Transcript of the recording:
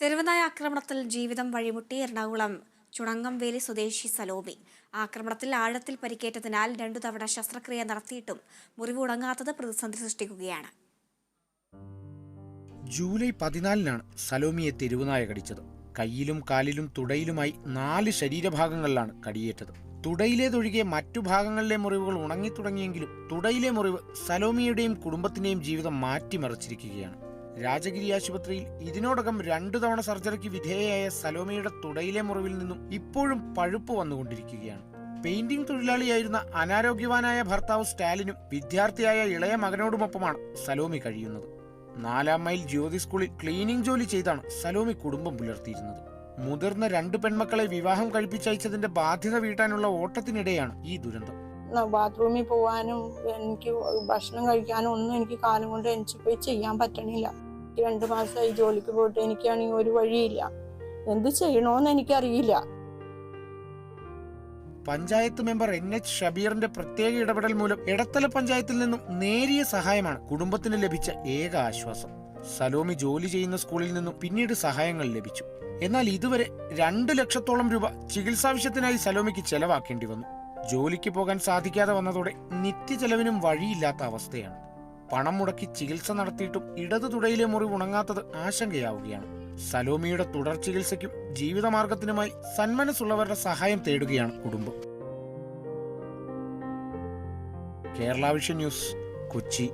തെരുവുനായ ആക്രമണത്തിൽ ജീവിതം വഴിമുട്ടി എറണാകുളം ചുണങ്ങംവേലി സ്വദേശി സലോമി. ആക്രമണത്തിൽ ആഴത്തിൽ പരിക്കേറ്റതിനാൽ രണ്ടു തവണ ശസ്ത്രക്രിയ നടത്തിയിട്ടും മുറിവ് ഉണങ്ങാത്തത് പ്രതിസന്ധി സൃഷ്ടിക്കുകയാണ്. ജൂലൈ പതിനാലിനാണ് സലോമിയെ തെരുവുനായ കടിച്ചത്. കയ്യിലും കാലിലും തുടയിലുമായി നാല് ശരീരഭാഗങ്ങളിലാണ് കടിയേറ്റത്. തുടയിലേതൊഴികെ മറ്റു ഭാഗങ്ങളിലെ മുറിവുകൾ ഉണങ്ങി ഉണങ്ങിത്തുടങ്ങിയെങ്കിലും തുടയിലെ മുറിവ് സലോമിയുടെയും കുടുംബത്തിന്റെയും ജീവിതം മാറ്റിമറിച്ചിരിക്കുകയാണ്. രാജഗിരി ആശുപത്രിയിൽ ഇതിനോടകം രണ്ടു തവണ സർജറിക്ക് വിധേയയായ സലോമയുടെ തുടയിലെ മുറിവിൽ നിന്നും ഇപ്പോഴും പഴുപ്പ് വന്നുകൊണ്ടിരിക്കുകയാണ്. പെയിന്റിംഗ് തൊഴിലാളിയായിരുന്ന അനാരോഗ്യവാനായ ഭർത്താവ് സ്റ്റാലിനും വിദ്യാർത്ഥിയായ ഇളയ മകനോടുമൊപ്പമാണ് സലോമി കഴിയുന്നത്. നാലാം മൈൽ ജ്യോതി സ്കൂളിൽ ക്ലീനിംഗ് ജോലി ചെയ്താണ് സലോമി കുടുംബം പുലർത്തിയിരുന്നത്. മുതിർന്ന രണ്ട് പെൺമക്കളെ വിവാഹം കഴിപ്പിച്ചയച്ചതിന്റെ ബാധ്യത വീട്ടാനുള്ള ഓട്ടത്തിനിടെയാണ് ഈ ദുരന്തം. ബാത്റൂമിൽ പോവാനും എനിക്ക് ഭക്ഷണം കഴിക്കാനും ഒന്നും എനിക്ക് കാലം കൊണ്ട് എനിക്ക് പോയി ചെയ്യാൻ പറ്റണില്ല. രണ്ടു മാസമായി ജോലിക്ക് പോയിട്ട് എനിക്കാണെങ്കിൽ ഒരു വഴിയില്ല. എന്ത് ചെയ്യണോന്ന് എനിക്കറിയില്ല. പഞ്ചായത്ത് മെമ്പർ എൻ എച്ച് ഷബീറിന്റെ പ്രത്യേക ഇടപെടൽ മൂലം ഇടത്തല പഞ്ചായത്തിൽ നിന്നും നേരിയ സഹായമാണ് കുടുംബത്തിന് ലഭിച്ച ഏക ആശ്വാസം. സലോമി ജോലി ചെയ്യുന്ന സ്കൂളിൽ നിന്നും പിന്നീട് സഹായങ്ങൾ ലഭിച്ചു. എന്നാൽ ഇതുവരെ രണ്ട് ലക്ഷത്തോളം രൂപ ചികിത്സാവശ്യത്തിനായി സലോമിക്ക് ചെലവാക്കേണ്ടി വന്നു. ജോലിക്ക് പോകാൻ സാധിക്കാതെ വന്നതോടെ നിത്യചെലവിനും വഴിയില്ലാത്ത അവസ്ഥയാണ്. പണം മുടക്കി ചികിത്സ നടത്തിയിട്ടും ഇടതു തുടയിലെ മുറിവ് ഉണങ്ങാത്തത് ആശങ്കയാവുകയാണ്. സലോമിയുടെ തുടർ ചികിത്സയ്ക്കും ജീവിതമാർഗത്തിനുമായി സന്മനസ്സുള്ളവരുടെ സഹായം തേടുകയാണ് കുടുംബം. Kerala vision news Kochi.